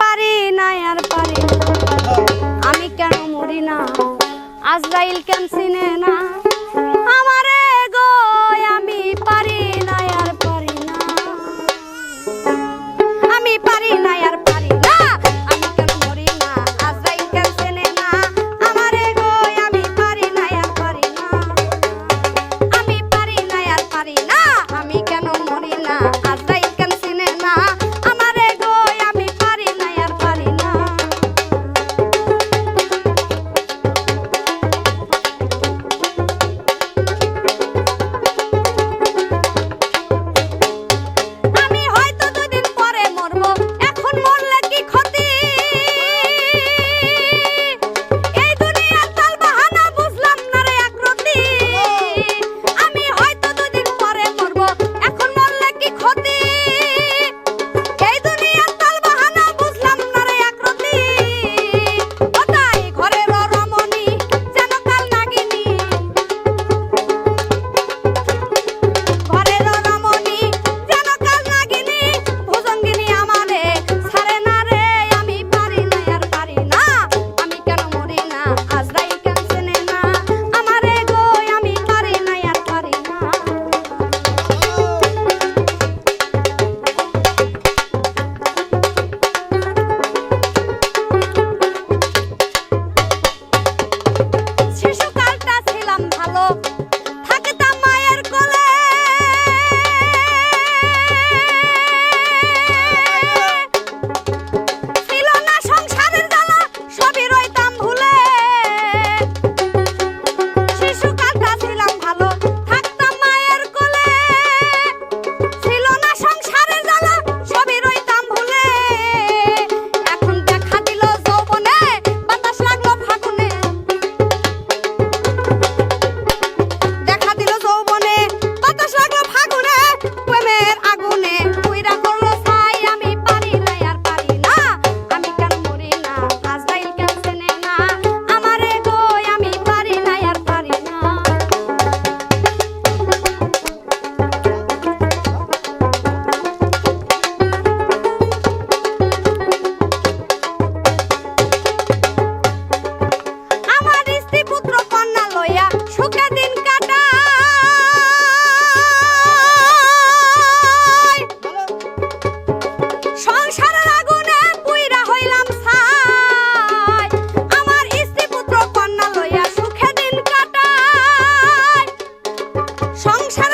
পারি না আর পারি আমি কেন মরি না? আজরাইল কেন চিনে না? 唐山。